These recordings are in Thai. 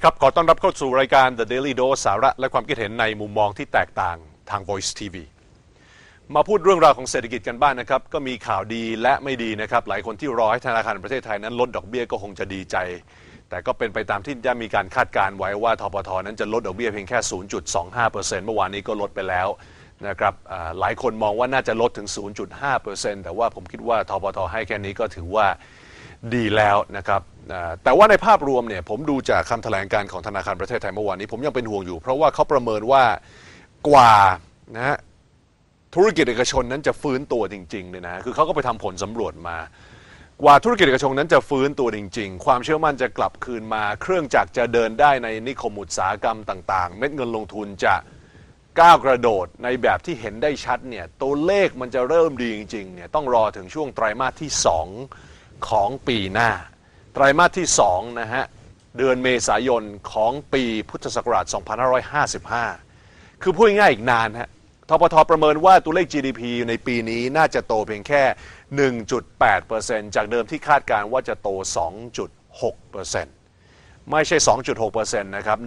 วัสดีครับ ขอต้อนรับเข้าสู่รายการ The Daily Dose สาระและความคิดเห็นในมุมมองที่แตกต่างทาง Voice TV มาพูดเรื่องราวของเศรษฐกิจกันบ้างนนะครับ ก็มีข่าวดีและไม่ดีนะครับ หลายคนที่รอให้ธนาคารแห่งประเทศไทยนั้นลดดอกเบี้ยก็คงจะดีใจ แต่ก็เป็นไปตามที่ได้มีการคาดการณ์ไว้ว่าทปทนั้นจะลดดอกเบี้ยเพียงแค่ 0.25%เมื่อวานนี้ก็ลดไปแล้วนะครับหลายคนมองว่าน่าจะลดถึง 0.5%แต่ว่าผมคิดว่าทปทให้แค่นี้ก็ถือว่า ดีแล้วนะครับแต่ว่าในภาพรวมเนี่ยผมดูจากคำแถลงการของธนาคารประเทศไทยเมื่อวานนี้ผมยังเป็นห่วงอยู่ เพราะว่าเขาประเมินว่ากว่านะฮะธุรกิจเอกชนนั้นจะฟื้นตัวจริงๆเนี่ยนะคือเขาก็ไปทำผลสำรวจมา กว่าธุรกิจเอกชนนั้นจะฟื้นตัวจริง ๆ ความเชื่อมั่นจะกลับคืนมา เครื่องจักรจะเดินได้ในนิคมอุตสาหกรรมต่างๆ เม็ดเงินลงทุนจะก้าวกระโดดในแบบที่เห็นได้ชัดเนี่ยตัวเลขมันจะเริ่มดีจริงๆเนี่ยต้องรอถึงช่วงไตรมาสที่ 2 ของปีหน้า ไตรมาสที่2นะฮะเดือนเมษายนของปีพุทธศักราช 2555 คือพูดง่ายอีกนานฮะทปทประเมินว่าตัวเลข GDP ในปีนี้น่าจะโตเพียงแค่ 1.8%จากเดิมที่คาดการว่าจะโต 2.6%ไม่ใช่ 2.6%นะครับ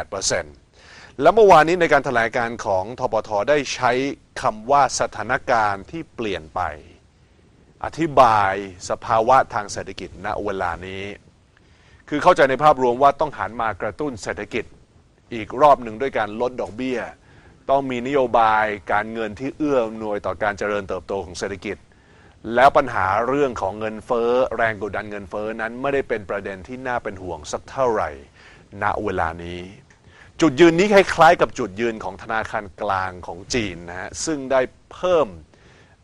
1.8%แล้วเมื่อวานนี้ในการแถลงการของทปทได้ใช้คำว่าสถานการณ์ที่เปลี่ยนไป อธิบายสภาวะทางเศรษฐกิจณเวลานี้ คือเข้าใจในภาพรวมว่าต้องหันมากระตุ้นเศรษฐกิจอีกรอบหนึ่งด้วยการลดดอกเบี้ย ต้องมีนโยบายการเงินที่เอื้ออำนวยต่อการเจริญเติบโตของเศรษฐกิจ แล้วปัญหาเรื่องของเงินเฟ้อ แรงกดดันเงินเฟ้อนั้นไม่ได้เป็นประเด็นที่น่าเป็นห่วงสักเท่าไหร่ ณเวลานี้ จุดยืนนี้คล้ายๆ กับจุดยืนของธนาคารกลางของจีนนะฮะซึ่งได้เพิ่ม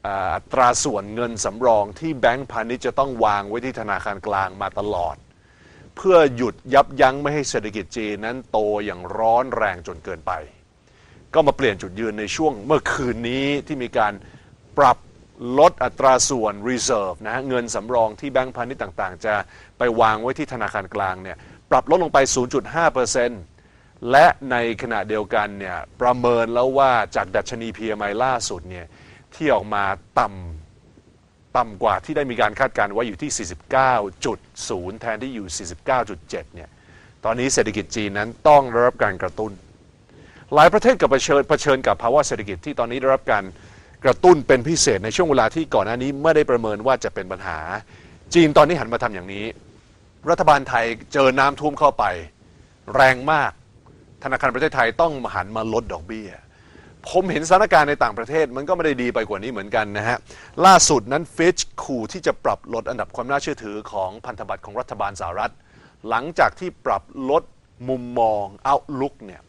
อัตราส่วนเงินสำรองที่แบงก์พาณิชย์จะต้องวางไว้ที่ธนาคารกลางมาตลอด เพื่อหยุดยับยั้งไม่ให้เศรษฐกิจจีนนั้นโตอย่างร้อนแรงจนเกินไป ก็มาเปลี่ยนจุดยืนในช่วงเมื่อคืนนี้ที่มีการปรับลดอัตราส่วน reserve นะฮะเงินสำรองที่แบงก์พาณิชย์ต่างๆ จะไปวางไว้ที่ธนาคารกลางเนี่ยปรับลดลงไป 0.5%และในขณะเดียวกันเนี่ยประเมินแล้วว่าจากดัชนี PMI ล่าสุดเนี่ย ที่ออกมาต่ำต่ำกว่าที่ได้มีการคาดการณ์ไว้อยู่ที่ 49.0 แทนที่อยู่ 49.7 เนี่ย ตอนนี้เศรษฐกิจจีนนั้นต้องได้รับการกระตุ้น หลายประเทศกับเผชิญเผชิญกับภาวะเศรษฐกิจที่ตอนนี้ได้รับการกระตุ้นเป็นพิเศษในช่วงเวลาที่ก่อนหน้านี้ไม่ได้ประเมินว่าจะเป็นปัญหา จีนตอนนี้หันมาทำอย่างนี้ รัฐบาลไทยเจอน้ำท่วมเข้าไป แรงมาก ธนาคารประเทศไทยต้องหันมาลดดอกเบี้ย ผมเห็นสถานการณ์ในต่างประเทศมันก็ไม่ได้ดีไปกว่านี้เหมือนกันนะฮะ ล่าสุดนั้นฟิชขู่ที่จะปรับลดอันดับความน่าเชื่อถือของพันธบัตรของรัฐบาลสหรัฐ หลังจากที่ปรับลดมุมมอง outlook เนี่ย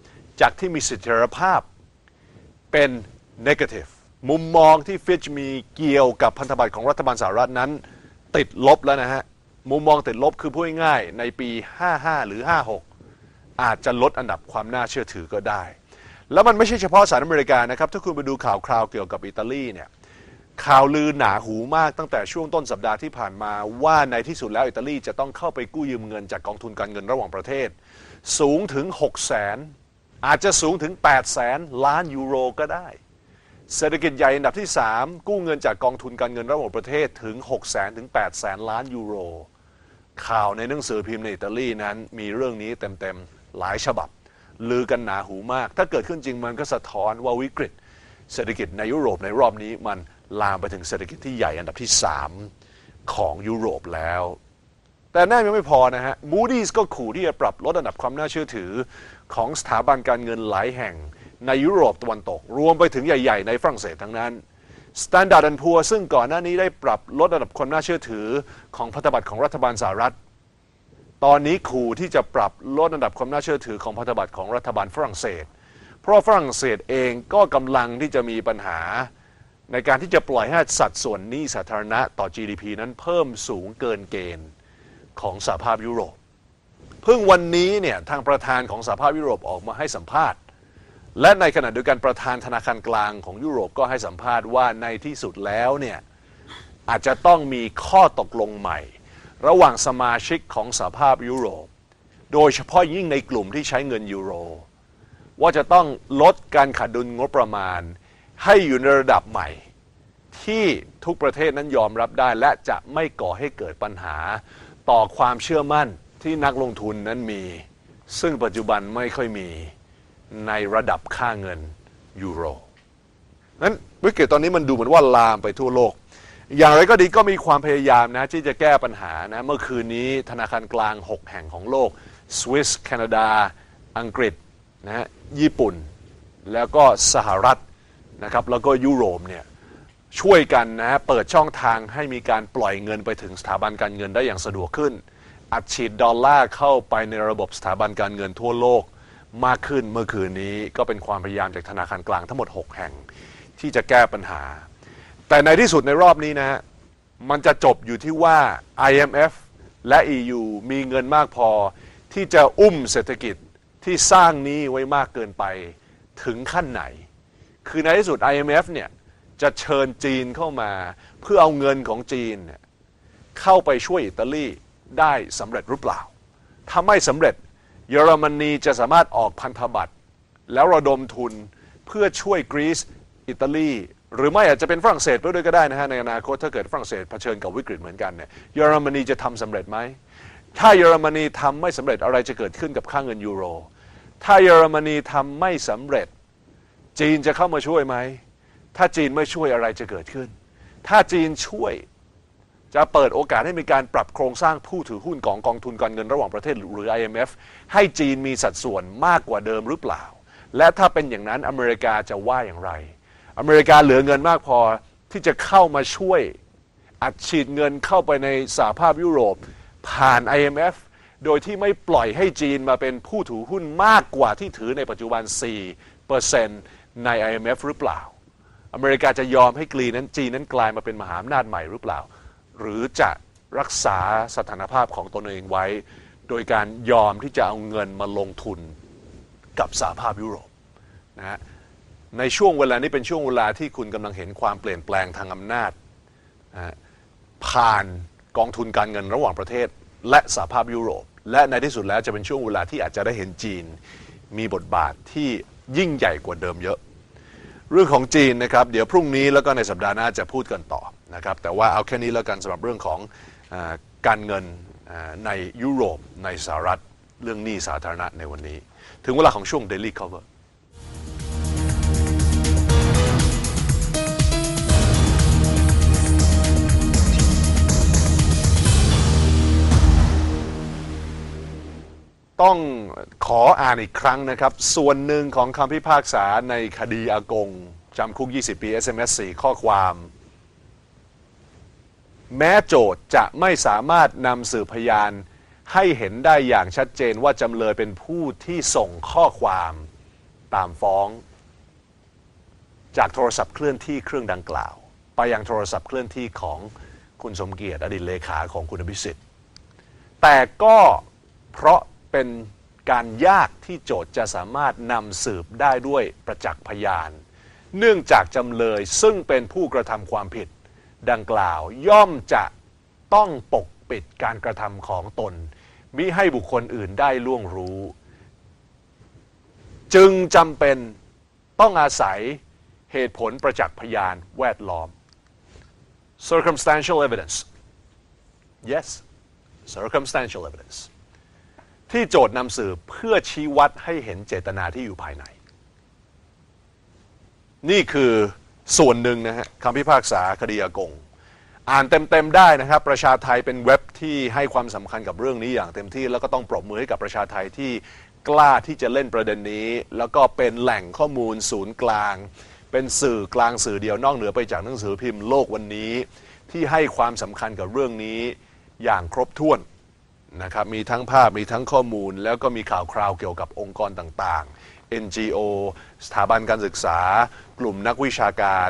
จากที่มีเสถียรภาพเป็น negative มุมมองที่ฟิชมีเกี่ยวกับพันธบัตรของรัฐบาลสหรัฐนั้น ติดลบแล้วนะฮะ มุมมองติดลบคือพูดง่ายๆในปี 55 หรือ 56 อาจจะลดอันดับความน่าเชื่อถือก็ได้ แล้วมันไม่ใช่เฉพาะสหรัฐอเมริกานะครับถ้าคุณไปดูข่าวคราวเกี่ยวกับอิตาลีเนี่ยข่าวลือหนาหูมากตั้งแต่ช่วงต้นสัปดาห์ที่ผ่านมาว่าในที่สุดแล้วอิตาลีจะต้องเข้าไปกู้ยืมเงินจากกองทุนการเงินระหว่างประเทศ สูงถึง6แสนอาจจะสูงถึง8แสนล้านยูโรก็ได้ เศรษฐกิจใหญ่อันดับที่ 3 กู้เงินจากกองทุนการเงินระหว่างประเทศถึง6แสนถึง8แสนล้านยูโร ข่าวในหนังสือพิมพ์ในอิตาลีนั้นมีเรื่องนี้เต็มๆหลายฉบับ ลือกันหนาหูมาก ถ้าเกิดขึ้นจริงมันก็สะท้อนว่าวิกฤต เศรษฐกิจในยุโรปในรอบนี้มันลามไปถึงเศรษฐกิจที่ใหญ่อันดับที่ 3 ของยุโรปแล้ว แต่แน่ยังไม่พอนะฮะ Moody's ก็ขู่ที่จะปรับลดอันดับความน่าเชื่อถือของสถาบันการเงินหลายแห่งในยุโรปตะวันตก รวมไปถึงใหญ่ ๆ ในฝรั่งเศสทั้งนั้น Standard Poor ซึ่งก่อนหน้านี้ได้ปรับลดระดับความน่าเชื่อถือของพันธบัตรของรัฐบาลสหรัฐ ตอนนี้ขู่ที่จะปรับลดระดับความน่าเชื่อถือของพันธบัตรของรัฐบาลฝรั่งเศส เพราะฝรั่งเศสเองก็กำลังที่จะมีปัญหา ในการที่จะปล่อยให้สัดส่วนหนี้สาธารณะต่อ GDP นั้นเพิ่มสูงเกินเกณฑ์ของสหภาพยุโรป เพิ่งวันนี้เนี่ยทางประธานของสหภาพยุโรปออกมาให้สัมภาษณ์ และในขณะเดียวกันประธานธนาคารกลางของยุโรปก็ให้สัมภาษณ์ว่าในที่สุดแล้วเนี่ยอาจจะต้องมีข้อตกลงใหม่ ระหว่างสมาชิกของสหภาพยุโรป โดยเฉพาะยิ่งในกลุ่มที่ใช้เงินยูโร ว่าจะต้องลดการขาดดุลงบประมาณ ให้อยู่ในระดับใหม่ ที่ทุกประเทศนั้นยอมรับได้ และจะไม่ก่อให้เกิดปัญหา ต่อความเชื่อมั่นที่นักลงทุนนั้นมี ซึ่งปัจจุบันไม่ค่อยมีในระดับค่าเงินยูโรนั้นวิกฤตตอนนี้มันดูเหมือนว่าลามไปทั่วโลก อย่างไรก็ดีก็มีความพยายามนะที่จะแก้ปัญหานะเมื่อคืนนี้ธนาคารกลาง 6 แห่งของโลกสวิสแคนาดา อังกฤษนะฮะญี่ปุ่น แล้วก็สหรัฐนะครับแล้วก็ยุโรปเนี่ยช่วยกันนะฮะเปิดช่องทางให้มีการปล่อยเงินไปถึงสถาบันการเงินได้อย่างสะดวกขึ้น อัดฉีดดอลลาร์เข้าไปในระบบสถาบันการเงินทั่วโลกมากขึ้นเมื่อคืนนี้ก็เป็นความพยายามจากธนาคารกลางทั้งหมด 6 แห่งที่จะแก้ปัญหา แต่ในที่สุดในรอบนี้นะฮะมันจะจบอยู่ที่ว่า IMF และ EU มีเงินมากพอ ที่จะอุ้มเศรษฐกิจที่สร้างนี้ไว้มากเกินไปถึงขั้นไหน คือในที่สุด IMF เนี่ยจะเชิญจีนเข้ามา เพื่อเอาเงินของจีนเนี่ยเข้าไปช่วยอิตาลีได้สำเร็จหรือเปล่า ถ้าไม่สำเร็จเยอรมนีจะสามารถออกพันธบัตร แล้วระดมทุนเพื่อช่วยกรีซอิตาลี หรือไม่อาจจะเป็นฝรั่งเศสด้วยก็ได้นะฮะในอนาคตถ้าเกิดฝรั่งเศสเผชิญกับวิกฤตเหมือนกันเนี่ยเยอรมนีจะทำสำเร็จไหมถ้าเยอรมนีทำไม่สำเร็จอะไรจะเกิดขึ้นกับค่าเงินยูโร ถ้าเยอรมนีทำไม่สำเร็จ จีนจะเข้ามาช่วยไหมถ้าจีนไม่ช่วยอะไรจะเกิดขึ้น ถ้าจีนช่วยจะเปิดโอกาสให้มีการปรับโครงสร้างผู้ถือหุ้นของกองทุนการเงินระหว่างประเทศหรือ IMF ให้จีนมีสัดส่วนมากกว่าเดิมหรือเปล่า และถ้าเป็นอย่างนั้นอเมริกาจะว่าอย่างไร อเมริกาเหลือเงินมากพอที่จะเข้ามาช่วยอัดฉีดเงินเข้าไปในสหภาพยุโรป ผ่าน IMF โดยที่ไม่ปล่อยให้จีนมาเป็นผู้ถือหุ้นมากกว่าที่ถือในปัจจุบัน 4%ใน IMF หรือเปล่า อเมริกาจะยอมให้กรีนั้นจีนนั้นกลายมาเป็นมหาอำนาจใหม่หรือเปล่า หรือจะรักษาสถานภาพของตนเองไว้ โดยการยอมที่จะเอาเงินมาลงทุนกับสหภาพยุโรปนะฮะ ในช่วงเวลานี้เป็นช่วงเวลาที่คุณกำลังเห็นความเปลี่ยนแปลงทางอำนาจนะฮะผ่านกองทุนการเงินระหว่างประเทศ และสหภาพยุโรป และในที่สุดแล้วจะเป็นช่วงเวลาที่อาจจะได้เห็นจีน มีบทบาทที่ยิ่งใหญ่กว่าเดิมเยอะ เรื่องของจีนนะครับ เดี๋ยวพรุ่งนี้แล้วก็ในสัปดาห์หน้าจะพูดกันต่อนะครับ แต่ว่าเอาแค่นี้แล้วกันสำหรับเรื่องของอการเงินอ่าในยุโรปในสหรัฐเรื่องหนี้สาธารณะในวันนี้ ถึงเวลาของช่วง Daily Cover ต้องขออ่านอีกครั้งนะครับ ส่วนหนึ่งของคำพิพากษาในคดีอากงจำคุก 20 ปี SMS 4 ข้อความ แม้โจทจะไม่สามารถนำสื่อพยานให้เห็นได้อย่างชัดเจนว่าจำเลยเป็นผู้ที่ส่งข้อความตามฟ้อง จากโทรศัพท์เคลื่อนที่เครื่องดังกล่าว ไปยังโทรศัพท์เคลื่อนที่ของคุณสมเกียรติอดีตเลขาของคุณอภิสิทธิ์แต่ก็เพราะ เป็นการยากที่โจทย์จะสามารถนำสืบได้ด้วยประจักษ์พยาน เนื่องจากจำเลยซึ่งเป็นผู้กระทำความผิด ดังกล่าวย่อมจะต้องปกปิดการกระทำของตนมิให้บุคคลอื่นได้ล่วงรู้ จึงจำเป็นต้องอาศัยเหตุผลประจักษ์พยานแวดล้อม circumstantial evidence yes circumstantial evidence ที่โจทย์นำสืบเพื่อชี้วัดให้เห็นเจตนาที่อยู่ภายใน นี่คือส่วนหนึ่งนะฮะคำพิพากษาคดีอากง อ่านเต็มๆได้นะครับ ประชาไทยเป็นเว็บที่ให้ความสำคัญกับเรื่องนี้อย่างเต็มที่ แล้วก็ต้องปรบมือให้กับประชาไทยที่กล้าที่จะเล่นประเด็นนี้ แล้วก็เป็นแหล่งข้อมูลศูนย์กลาง เป็นสื่อกลางสื่อเดียวนอกเหนือไปจากหนังสือพิมพ์โลกวันนี้ ที่ให้ความสำคัญกับเรื่องนี้อย่างครบถ้วน นะครับมีทั้งภาพมีทั้งข้อมูล แล้วก็มีข่าวคราวเกี่ยวกับองค์กรต่างๆ NGO สถาบันการศึกษา กลุ่มนักวิชาการ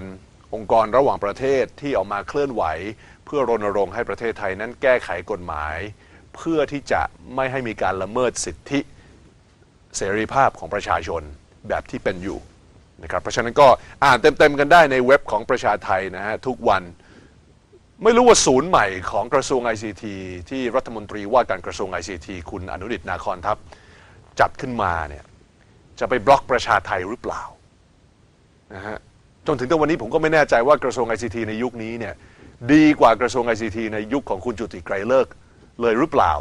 องค์กรระหว่างประเทศที่ออกมาเคลื่อนไหว เพื่อรณรงค์ให้ประเทศไทยนั้นแก้ไขกฎหมาย เพื่อที่จะไม่ให้มีการละเมิดสิทธิเสรีภาพของประชาชนแบบที่เป็นอยู่นะครับเพราะฉะนั้นก็อ่านเต็มๆกันได้ในเว็บของประชาไทยนะฮะทุกวัน ไม่รู้ว่าศูนย์ใหม่ของกระทรวง ICT ที่รัฐมนตรีว่าการกระทรวง ICT คุณอนุดิตนาคอนทัพ จัดขึ้นมาเนี่ยจะไปบล็อกประชาไทยหรือเปล่านะฮะจนถึงตอนวันนี้ผมก็ไม่แน่ใจว่ากระทรวง ICT ในยุคนี้เนี่ยดีกว่ากระทรวง ICT ในยุคของคุณจุติไกรเลิกเลยหรือเปล่า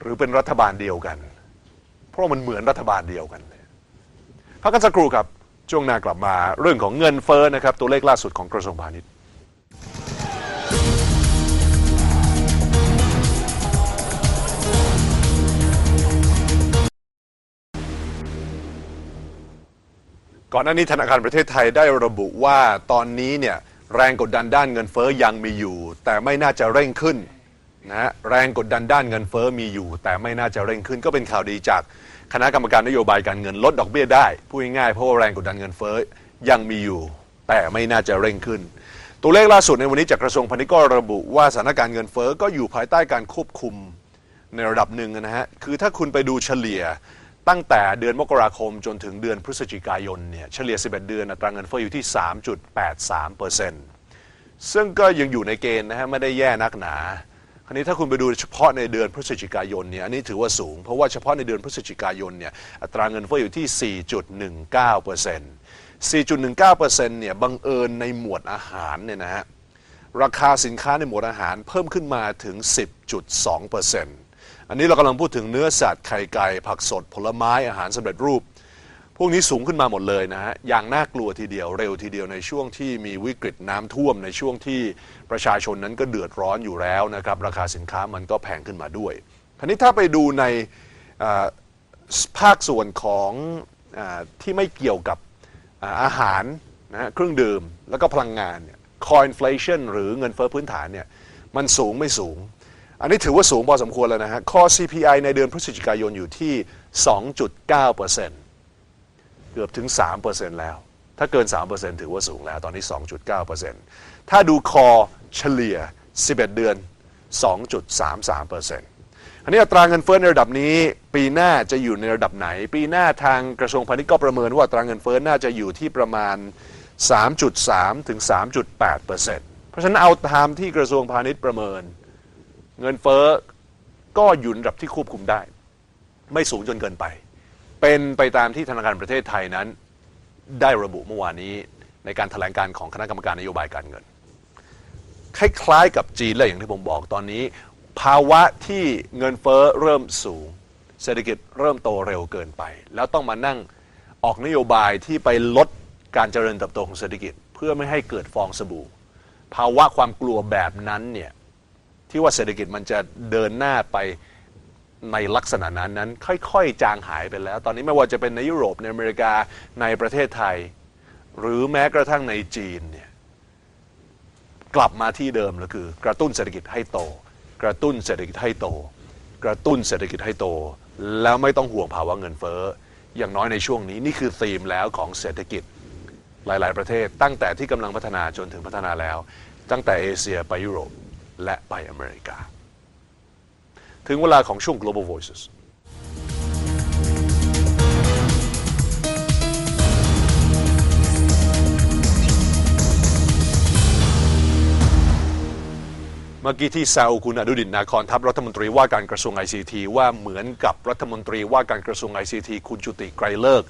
หรือเป็นรัฐบาลเดียวกัน เพราะมันเหมือนรัฐบาลเดียวกันพักกันสักครู่ครับช่วงหน้ากลับมาเรื่องของเงินเฟ้อนะครับตัวเลขล่าสุดของกระทรวงพาณิชย์ ก่อนหน้านี้ธนาคารประเทศไทยได้ระบุว่าตอนนี้เนี่ยแรงกดดันด้านเงินเฟ้อยังมีอยู่ แต่ไม่น่าจะเร่งขึ้นนะฮะแรงกดดันด้านเงินเฟ้อมีอยู่ แต่ไม่น่าจะเร่งขึ้น ก็เป็นข่าวดีจากคณะกรรมการนโยบายการเงินลดดอกเบี้ยได้พูดง่ายๆเพราะว่าแรงกดดันเงินเฟ้อยังมีอยู่ แต่ไม่น่าจะเร่งขึ้น ตัวเลขล่าสุดในวันนี้จากกระทรวงพาณิชย์ก็ระบุว่าสถานการณ์เงินเฟ้อก็อยู่ภายใต้การควบคุมในระดับหนึ่งนะฮะ คือถ้าคุณไปดูเฉลี่ยตั้งแต่เดือนมกราคมจนถึงเดือนพฤศจิกายนเนี่ยเฉลี่ย 11 เดือนอัตราเงินเฟ้ออยู่ที่ 3.83เปอร์เซ็นต์ซึ่งก็ยังอยู่ในเกณฑ์นะฮะไม่ได้แย่นักหนา คราวนี้ถ้าคุณไปดูเฉพาะในเดือนพฤศจิกายนเนี่ยอันนี้ถือว่าสูง เพราะว่าเฉพาะในเดือนพฤศจิกายนเนี่ยอัตราเงินเฟ้ออยู่ที่ 4.19เปอร์เซ็นต์ 4.19เปอร์เนี่ยบังเอิญในหมวดอาหารเนี่ยนะฮะราคาสินค้าในหมวดอาหารเพิ่มขึ้นมาถึง 10.2%อันนี้เรากำลังพูดถึงเนื้อสัตว์ไข่ไก่ผักสด ผลไม้อาหารสำเร็จรูป พวกนี้สูงขึ้นมาหมดเลยนะฮะอย่างน่ากลัวทีเดียวเร็วทีเดียวในช่วงที่มีวิกฤตน้ำท่วมในช่วงที่ประชาชนนั้นก็เดือดร้อนอยู่แล้วนะครับราคาสินค้ามันก็แพงขึ้นมาด้วยคราวนี้ถ้าไปดูในภาคส่วนของอที่ไม่เกี่ยวกับ อาหารนะเครื่องดื่มแล้วก็พลังงานเนี่ย core inflation หรือเงินเฟ้อพื้นฐานเนี่ยมันสูงไม่สูง อันนี้ถือว่าสูงพอสมควรแล้วนะฮะ core CPI ในเดือนพฤศจิกายนอยู่ที่ 2.9%เกือบถึง 3%แล้ว ถ้าเกิน 3%ถือว่าสูงแล้วตอนนี้ 2.9%ถ้าดู core เฉลี่ย 11 เดือน 2.33% อันนี้อัตราเงินเฟ้อในระดับนี้ ปีหน้าจะอยู่ในระดับไหน ปีหน้าทางกระทรวงพาณิชย์ก็ประเมินว่าอัตราเงินเฟ้อน่าจะอยู่ที่ประมาณ 3.3 ถึง 3.8เปอร์เซ็นต์เพราะฉะนั้นเอาตามที่กระทรวงพาณิชย์ประเมิน เงินเฟ้อก็อยู่ในระดับที่ควบคุมได้ ไม่สูงจนเกินไป เป็นไปตามที่ธนาคารประเทศไทยนั้น ได้ระบุเมื่อวานนี้ในการแถลงการของคณะกรรมการนโยบายการเงิน คล้ายๆกับจีนเลยอย่างที่ผมบอกตอนนี้ ภาวะที่เงินเฟ้อเริ่มสูง เศรษฐกิจเริ่มโตเร็วเกินไป แล้วต้องมานั่งออกนโยบายที่ไปลดการเจริญเติบโตของเศรษฐกิจ เพื่อไม่ให้เกิดฟองสบู่ ภาวะความกลัวแบบนั้นเนี่ยที่ว่าเศรษฐกิจมันจะเดินหน้าไปในลักษณะนั้นนั้น ค่อยๆ จางหายไปแล้ว ตอนนี้ไม่ว่าจะเป็นในยุโรปในอเมริกาในประเทศไทย หรือแม้กระทั่งในจีนเนี่ยกลับมาที่เดิมเลยคือกระตุ้นเศรษฐกิจให้โต กระตุ้นเศรษฐกิจให้โต กระตุ้นเศรษฐกิจให้โต แล้วไม่ต้องห่วงภาวะเงินเฟ้ออย่างน้อยในช่วงนี้นี่คือธีมแล้วของเศรษฐกิจหลาย ๆ ประเทศ ตั้งแต่ที่กำลังพัฒนาจนถึงพัฒนาแล้ว ตั้งแต่เอเชียไปยุโรปและไปอเมริกา ถึงเวลาของช่วง global voices เมื่อกี้ที่แซวคุณอดุดินนาคอนทัพรัฐมนตรีว่าการกระทรวง ICT ว่าเหมือนกับรัฐมนตรีว่าการกระทรวง ICT คุณจุติไกรเลิก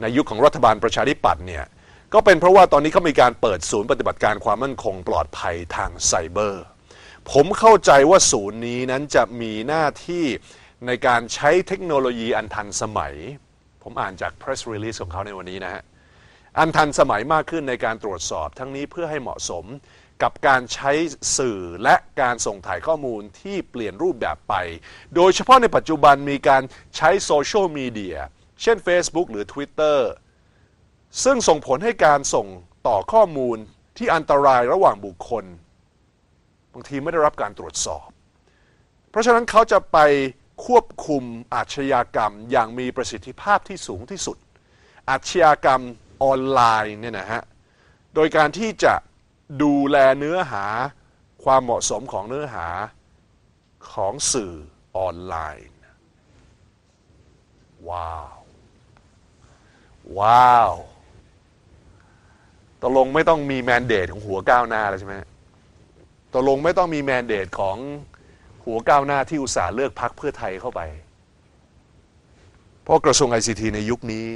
ในยุคของรัฐบาลประชาธิปัตย์เนี่ยก็เป็นเพราะว่าตอนนี้เขามีการเปิดศูนย์ปฏิบัติการความมั่นคงปลอดภัยทางไซเบอร์ ผมเข้าใจว่าศูนย์นี้นั้นจะมีหน้าที่ในการใช้เทคโนโลยีอันทันสมัย ผมอ่านจาก press release ของเขาในวันนี้นะฮะอันทันสมัยมากขึ้นในการตรวจสอบทั้งนี้เพื่อให้เหมาะสม กับการใช้สื่อและการส่งถ่ายข้อมูลที่เปลี่ยนรูปแบบไป โดยเฉพาะในปัจจุบันมีการใช้โซเชียลมีเดีย เช่น Facebook หรือ Twitter ซึ่งส่งผลให้การส่งต่อข้อมูลที่อันตรายระหว่างบุคคล บางทีไม่ได้รับการตรวจสอบ เพราะฉะนั้นเขาจะไปควบคุมอาชญากรรมอย่างมีประสิทธิภาพที่สูงที่สุด อาชญากรรมออนไลน์เนี่ยนะฮะ โดยการที่จะ ดูแลเนื้อหาความเหมาะสมของเนื้อหาของสื่อออนไลน์ ว้าว ว้าวตกลงไม่ต้องมีแมนเดตของหัวก้าวหน้าแล้วใช่ไหมตกลงไม่ต้องมีแมนเดตของหัวก้าวหน้าที่อุตส่าห์เลือกพักเพื่อไทยเข้าไป เพราะกระทรวงไอซีทีในยุคนี้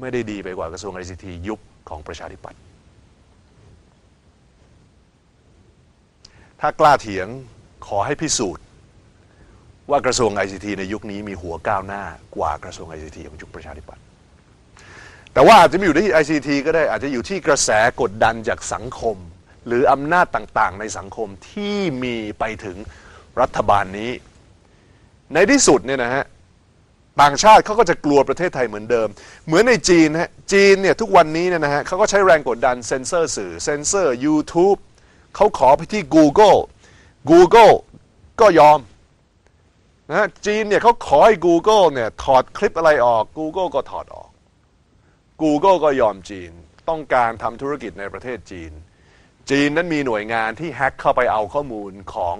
ไม่ได้ดีไปกว่ากระทรวงไอซีทียุคของประชาธิปัตย์ ถ้ากล้าเถียงขอให้พิสูจน์ ว่ากระทรวง ICT ในยุคนี้มีหัวก้าวหน้ากว่ากระทรวง ICT ของยุคประชาธิปัตย์แต่ว่าอาจจะไม่อยู่ที่ ICT ก็ได้อาจจะอยู่ที่กระแสกดดันจากสังคม หรืออำนาจต่างๆ ในสังคมที่มีไปถึงรัฐบาลนี้ ในที่สุดเนี่ยนะฮะต่างชาติเขาก็จะกลัวประเทศไทยเหมือนเดิม เหมือนในจีนฮะจีนเนี่ยทุกวันนี้เนี่ยนะฮะเขาก็ใช้แรงกดดันเซ็นเซอร์สื่อเซ็นเซอร์ YouTube เขาขอไปที่ Google Google ก็ยอมนะฮะจีนเนี่ยเขาขอให้ Google เนี่ยถอดคลิปอะไรออก Google ก็ถอดออก Google ก็ยอมจีน ต้องการทำธุรกิจในประเทศจีน จีนนั้นมีหน่วยงานที่แฮ็กเข้าไปเอาข้อมูลของ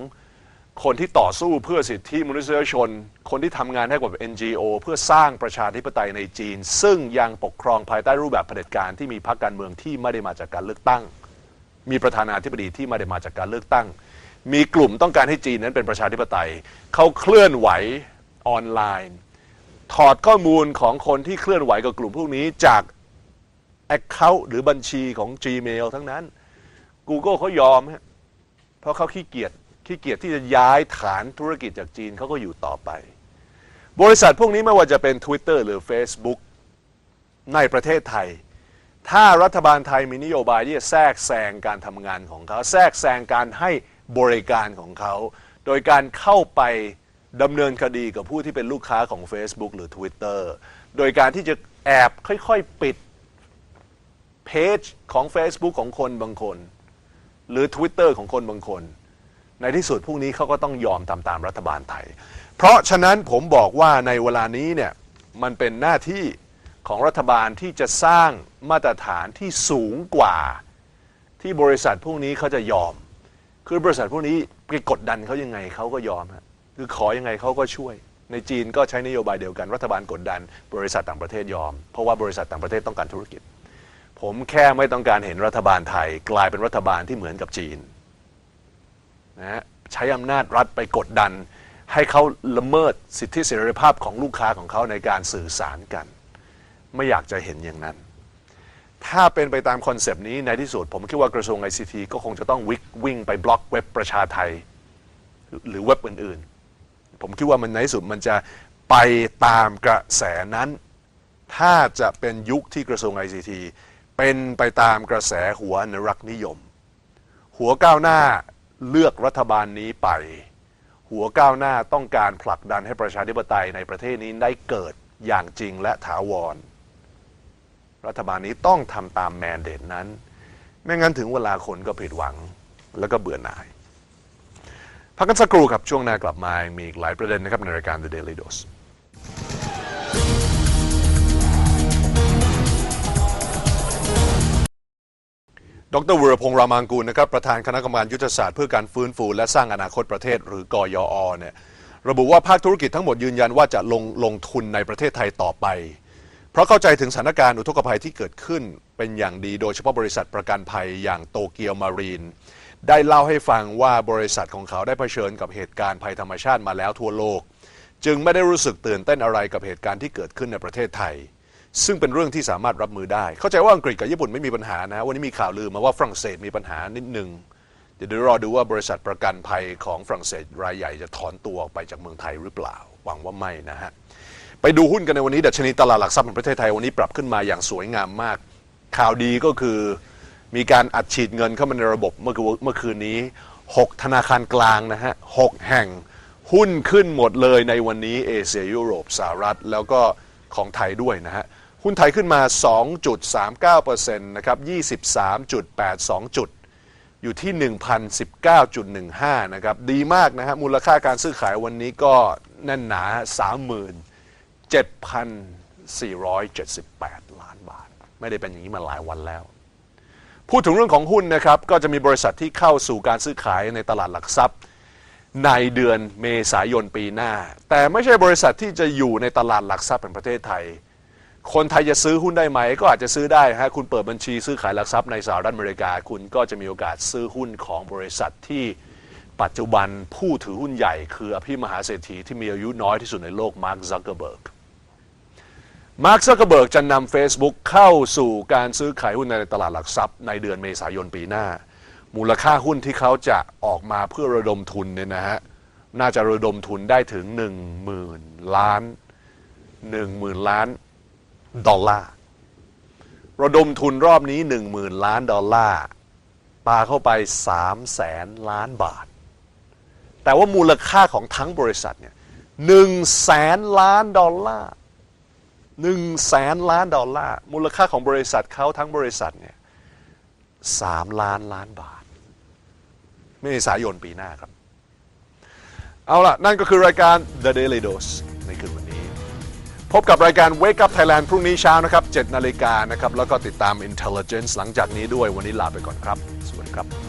คนที่ต่อสู้เพื่อสิทธิมนุษยชน คนที่ทำงานให้กับ NGO เพื่อสร้างประชาธิปไตยในจีน ซึ่งยังปกครองภายใต้รูปแบบเผด็จการที่มีพรรคการเมืองที่ไม่ได้มาจากการเลือกตั้ง มีประธานาธิบดีที่ไม่ได้มาจากการเลือกตั้ง มีกลุ่มต้องการให้จีนนั้นเป็นประชาธิปไตย เขาเคลื่อนไหวออนไลน์ ถอดข้อมูลของคนที่เคลื่อนไหวกับกลุ่มพวกนี้จาก Account หรือบัญชีของ Gmail ทั้งนั้น Google เขายอมฮะเพราะเขาขี้เกียจขี้เกียจที่จะย้ายฐานธุรกิจจากจีนเขาก็อยู่ต่อไป บริษัทพวกนี้ไม่ว่าจะเป็น Twitter หรือ Facebook ในประเทศไทย ถ้ารัฐบาลไทยมีนโยบายที่จะแทรกแซงการทำงานของเขา แทรกแซงการให้บริการของเขา โดยการเข้าไปดำเนินคดีกับผู้ที่เป็นลูกค้าของ Facebook หรือ Twitter โดยการที่จะแอบค่อยๆปิดเพจของ Facebook ของคนบางคน หรือ Twitter ของคนบางคน ในที่สุดพวกนี้เขาก็ต้องยอมตามตามรัฐบาลไทย เพราะฉะนั้นผมบอกว่าในเวลานี้เนี่ยมันเป็นหน้าที่ ของรัฐบาลที่จะสร้างมาตรฐานที่สูงกว่า ที่บริษัทพวกนี้เขาจะยอม คือบริษัทพวกนี้ไปกดดันเขายังไงเขาก็ยอมฮะคือขอยังไงเขาก็ช่วย ในจีนก็ใช้นโยบายเดียวกันรัฐบาลกดดัน บริษัทต่างประเทศยอม เพราะว่าบริษัทต่างประเทศต้องการธุรกิจ ผมแค่ไม่ต้องการเห็นรัฐบาลไทย กลายเป็นรัฐบาลที่เหมือนกับจีนนะฮะใช้อำนาจรัฐไปกดดัน ให้เขาละเมิดสิทธิเสรีภาพของลูกค้าของเขาในการสื่อสารกัน ไม่อยากจะเห็นอย่างนั้น ถ้าเป็นไปตามคอนเซปต์นี้ในที่สุด ผมคิดว่ากระทรวง ICT ก็คงจะต้องวิกวิ่งไปบล็อกเว็บประชาไทย หรือเว็บอื่นๆ ผมคิดว่ามันในที่สุดมันจะไปตามกระแสนั้น ถ้าจะเป็นยุคที่กระทรวง ICT เป็นไปตามกระแสหัวอนุรักษ์นิยม หัวก้าวหน้าเลือกรัฐบาลนี้ไป หัวก้าวหน้าต้องการผลักดันให้ประชาธิปไตยในประเทศนี้ได้เกิดอย่างจริงและถาวร รัฐบาลนี้ต้องทำตามแมนเดตนั้น ไม่งั้นถึงเวลาคนก็ผิดหวังแล้วก็เบื่อหน่าย พักกันสักครู่ครับ ช่วงหน้ากลับมา มีอีกหลายประเด็นนะครับในรายการ The Daily Dose ดรวรพงษ์รามังกูลนะครับประธานคณะกรรมการยุทธศาสตร์เพื่อการฟื้นฟู และสร้างอนาคตประเทศหรือกยอเนี่ยระบุว่าภาคธุรกิจทั้งหมดยืนยันว่าจะลงลงทุนในประเทศไทยต่อไป เพราะเข้าใจถึงสถานการณ์อุทกภัยที่เกิดขึ้นเป็นอย่างดีโดยเฉพาะบริษัทประกันภัยอย่างโตเกียวมารีน ได้เล่าให้ฟังว่าบริษัทของเขาได้เผชิญกับเหตุการณ์ภัยธรรมชาติมาแล้วทั่วโลก จึงไม่ได้รู้สึกตื่นเต้นอะไรกับเหตุการณ์ที่เกิดขึ้นในประเทศไทย ซึ่งเป็นเรื่องที่สามารถรับมือได้ เข้าใจว่าอังกฤษกับญี่ปุ่นไม่มีปัญหานะวันนี้มีข่าวลือมาว่าฝรั่งเศสมีปัญหานิดนึงเดี๋ยวรอดูว่าบริษัทประกันภัยของฝรั่งเศสรายใหญ่จะถอนตัวออกไปจากเมืองไทยหรือเปล่า หวังว่าไม่นะฮะ ไปดูหุ้นกันในวันนี้ดัชนีตลาดหลักทรัพย์แห่งประเทศไทยวันนี้ปรับขึ้นมาอย่างสวยงามมาก ข่าวดีก็คือมีการอัดฉีดเงินเข้ามาในระบบเมื่อคืนเมื่อคืนนี้ 6 ธนาคารกลางนะฮะหกแห่งหุ้นขึ้นหมดเลยในวันนี้เอเชียยุโรปสหรัฐ แล้วก็ของไทยด้วยนะฮะหุ้นไทยขึ้นมา 2.39%นะครับ23.82 จุด อยู่ที่ 1,019.15 นะครับ ดีมากนะฮะมูลค่าการซื้อขายวันนี้ก็แน่นหนา 7,478 ล้านบาท ไม่ได้เป็นอย่างนี้มาหลายวันแล้ว พูดถึงเรื่องของหุ้นนะครับ ก็จะมีบริษัทที่เข้าสู่การซื้อขายในตลาดหลักทรัพย์ ในเดือนเมษายนปีหน้า แต่ไม่ใช่บริษัทที่จะอยู่ในตลาดหลักทรัพย์แห่งประเทศไทย คนไทยจะซื้อหุ้นได้ไหม ก็อาจจะซื้อได้ฮะคุณเปิดบัญชีซื้อขายหลักทรัพย์ในสหรัฐอเมริกา คุณก็จะมีโอกาสซื้อหุ้นของบริษัทที่ปัจจุบันผู้ถือหุ้นใหญ่คืออภิมหาเศรษฐีที่มีอายุน้อยที่สุดในโลกมาร์คซักเกอร์เบิร์ก มาร์คซักเกอร์เบิร์กจะนำ Facebook เข้าสู่การซื้อขายหุ้นในตลาดหลักทรัพย์ในเดือนเมษายนปีหน้า มูลค่าหุ้นที่เขาจะออกมาเพื่อระดมทุนเนี่ยนะฮะน่าจะระดมทุนได้ถึง 1 0,000 ล้าน 10,000 ล้านดอลลาร์ระดมทุนรอบนี้ 10,000 ล้านดอลลาร์ปาเข้าไป3แสนล้านบาท แต่ว่ามูลค่าของทั้งบริษัทเนี่ยหนึ่งแสนล้านดอลลาร์ หนึ่งแสนล้านดอลลาร์ มูลค่าของบริษัทเขาทั้งบริษัทเนี่ยสามล้านล้านบาทเมษายนปีหน้าครับ เอาล่ะ นั่นก็คือรายการ The Daily Dose ในคืนวันนี้ พบกับรายการ Wake Up Thailand พรุ่งนี้เช้านะครับ7นาฬิกานะครับ แล้วก็ติดตาม Intelligence หลังจากนี้ด้วยวันนี้ลาไปก่อนครับ สวัสดีครับ